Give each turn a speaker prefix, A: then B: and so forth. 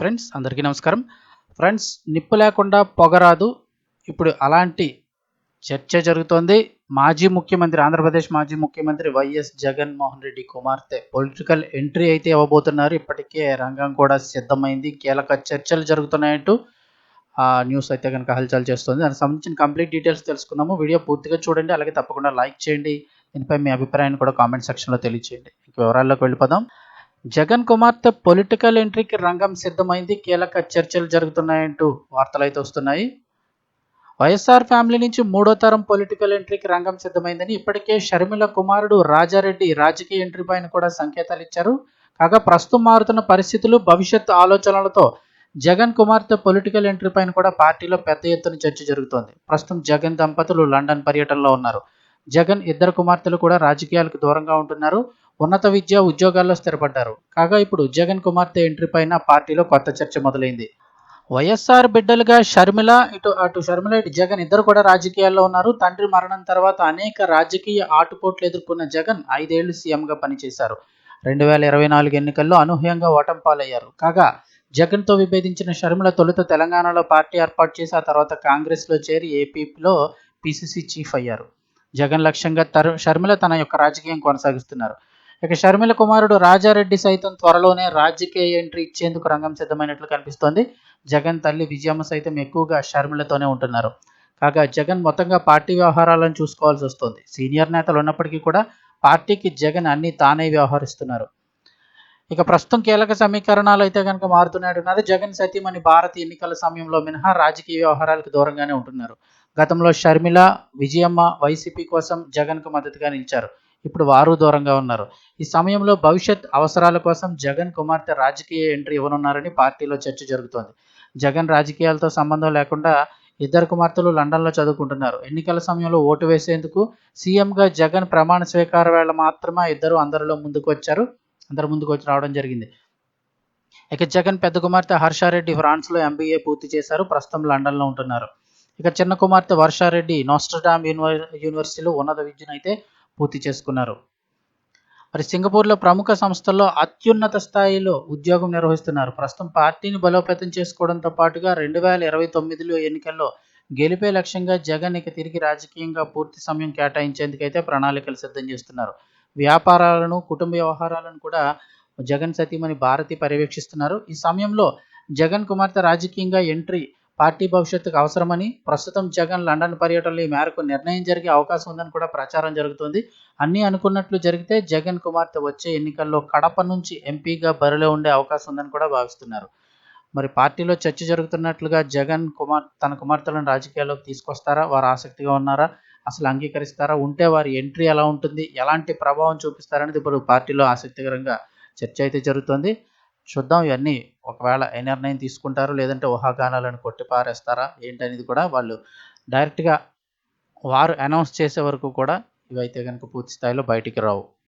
A: Friends అందరికీ నమస్కారం. Friends నిప్పు లేకుండా పొగరాదు. ఇప్పుడు అలాంటి చర్చ జరుగుతోంది. మాజీ ముఖ్యమంత్రి ఆంధ్రప్రదేశ్ మాజీ ముఖ్యమంత్రి వైఎస్ జగన్మోహన్ రెడ్డి కుమార్తె పొలిటికల్ ఎంట్రీ అయితే ఇవ్వబోతున్నారు. ఇప్పటికే రంగం కూడా సిద్ధమైంది. కీలక చర్చలు జరుగుతున్నాయంటూ ఆ న్యూస్ అయితే కనుక హల్చల్ చేస్తుంది. దానికి సంబంధించిన కంప్లీట్ డీటెయిల్స్ తెలుసుకుందాము. వీడియో పూర్తిగా చూడండి. అలాగే తప్పకుండా లైక్ చేయండి. దీనిపై మీ అభిప్రాయాన్ని కూడా కామెంట్ సెక్షన్లో తెలియచేయండి. ఇంక వివరాల్లోకి వెళ్ళిపోదాం. జగన్ కుమార్తె పొలిటికల్ ఎంట్రీకి రంగం సిద్ధమైంది. కీలక చర్చలు జరుగుతున్నాయంటూ వార్తలు అయితే వస్తున్నాయి. వైఎస్ఆర్ ఫ్యామిలీ నుంచి మూడో తరం పొలిటికల్ ఎంట్రీకి రంగం సిద్ధమైందని ఇప్పటికే షర్మిల కుమారుడు రాజారెడ్డి రాజకీయ ఎంట్రీ పైన కూడా సంకేతాలు ఇచ్చారు. కాగా ప్రస్తుతం మారుతున్న పరిస్థితులు భవిష్యత్ ఆలోచనలతో జగన్ కుమార్తె పొలిటికల్ ఎంట్రీ పైన కూడా పార్టీలో పెద్ద ఎత్తున చర్చ జరుగుతోంది. ప్రస్తుతం జగన్ దంపతులు లండన్ పర్యటనలో ఉన్నారు. జగన్ ఇద్దరు కుమార్తెలు కూడా రాజకీయాలకు దూరంగా ఉంటున్నారు. ఉన్నత విద్య ఉద్యోగాల్లో స్థిరపడ్డారు. కాగా ఇప్పుడు జగన్ కుమార్తె ఎంట్రీ పైన పార్టీలో కొత్త చర్చ మొదలైంది. వైఎస్ఆర్ బిడ్డలుగా షర్మిల ఇటు అటు షర్మిల ఇటు జగన్ ఇద్దరు కూడా రాజకీయాల్లో ఉన్నారు. తండ్రి మరణం తర్వాత అనేక రాజకీయ ఆటుపోట్లు ఎదుర్కొన్న జగన్ ఐదేళ్ళు సీఎంగా పనిచేశారు. రెండు వేల ఇరవై నాలుగు ఎన్నికల్లో అనూహ్యంగా ఓటం పాలయ్యారు. కాగా జగన్తో విభేదించిన షర్మిల తొలుత తెలంగాణలో పార్టీ ఏర్పాటు చేసి ఆ తర్వాత కాంగ్రెస్లో చేరి ఏపీలో పిసిసి చీఫ్ అయ్యారు. జగన్ లక్ష్యంగా తరు షర్మిల తన యొక్క రాజకీయం కొనసాగిస్తున్నారు. ఇక షర్మిల కుమారుడు రాజారెడ్డి సైతం త్వరలోనే రాజకీయ ఎంట్రీ ఇచ్చేందుకు రంగం సిద్ధమైనట్లు కనిపిస్తోంది. జగన్ తల్లి విజయమ్మ సైతం ఎక్కువగా షర్మిలతోనే ఉంటున్నారు. కాగా జగన్ మొత్తంగా పార్టీ వ్యవహారాలను చూసుకోవాల్సి వస్తుంది. సీనియర్ నేతలు ఉన్నప్పటికీ కూడా పార్టీకి జగన్ అన్ని తానే వ్యవహరిస్తున్నారు. ఇక ప్రస్తుతం కీలక సమీకరణాలు అయితే కనుక మారుతున్నట్టున్నది జగన్ సతీమణి భారత ఎన్నికల సమయంలో మినహా రాజకీయ వ్యవహారాలకు దూరంగానే ఉంటున్నారు. గతంలో షర్మిల విజయమ్మ వైసీపీ కోసం జగన్కు మద్దతుగా నిలిచారు. ఇప్పుడు వారు దూరంగా ఉన్నారు. ఈ సమయంలో భవిష్యత్ అవసరాల కోసం జగన్ కుమార్తె రాజకీయ ఎంట్రీ ఇవ్వనున్నారని పార్టీలో చర్చ జరుగుతోంది. జగన్ రాజకీయాలతో సంబంధం లేకుండా ఇద్దరు కుమార్తెలు లండన్లో చదువుకుంటున్నారు. ఎన్నికల సమయంలో ఓటు వేసేందుకు సీఎంగా జగన్ ప్రమాణ స్వీకార వేళ మాత్రమే ఇద్దరు అందరిలో ముందుకు వచ్చారు. అందరి ముందుకు వచ్చి రావడం జరిగింది. ఇక జగన్ పెద్ద కుమార్తె హర్షారెడ్డి ఫ్రాన్స్లో ఎంబీఏ పూర్తి చేశారు. ప్రస్తుతం లండన్లో ఉంటున్నారు. ఇక చిన్న కుమార్తె వర్షారెడ్డి నోస్టర్డామ్ యూనివర్సిటీలో ఉన్నత విద్యను అయితే పూర్తి చేసుకున్నారు. మరి సింగపూర్లో ప్రముఖ సంస్థల్లో అత్యున్నత స్థాయిలో ఉద్యోగం నిర్వహిస్తున్నారు. ప్రస్తుతం పార్టీని బలోపేతం చేసుకోవడంతో పాటుగా రెండు వేల ఇరవై తొమ్మిదిలో ఎన్నికల్లో గెలిపే లక్ష్యంగా జగన్ ఇక తిరిగి రాజకీయంగా పూర్తి సమయం కేటాయించేందుకైతే ప్రణాళికలు సిద్ధం చేస్తున్నారు. వ్యాపారాలను కుటుంబ వ్యవహారాలను కూడా జగన్ సతీమణి భారతి పర్యవేక్షిస్తున్నారు. ఈ సమయంలో జగన్ కుమార్తె రాజకీయంగా ఎంట్రీ పార్టీ భవిష్యత్తుకు అవసరమని ప్రస్తుతం జగన్ లండన్ పర్యటనలో ఈ మేరకు నిర్ణయం జరిగే అవకాశం ఉందని కూడా ప్రచారం జరుగుతుంది. అన్నీ అనుకున్నట్లు జరిగితే జగన్ కుమార్తె వచ్చే ఎన్నికల్లో కడప నుంచి ఎంపీగా బరిలో ఉండే అవకాశం ఉందని కూడా భావిస్తున్నారు. మరి పార్టీలో చర్చ జరుగుతున్నట్లుగా జగన్ కుమార్ తన కుమార్తెలను రాజకీయాల్లోకి తీసుకొస్తారా? వారు ఆసక్తిగా ఉన్నారా? అసలు అంగీకరిస్తారా? ఉంటే వారి ఎంట్రీ ఎలా ఉంటుంది? ఎలాంటి ప్రభావం చూపిస్తారనేది ఇప్పుడు పార్టీలో ఆసక్తికరంగా చర్చ అయితే జరుగుతుంది. చూద్దాం ఇవన్నీ ఒకవేళ ఏ నిర్ణయం తీసుకుంటారు లేదంటే ఊహాగానాలను కొట్టిపారేస్తారా ఏంటనేది కూడా వాళ్ళు డైరెక్ట్గా వారు అనౌన్స్ చేసే వరకు కూడా ఇవైతే కనుక పూర్తి స్థాయిలో బయటికి రావు.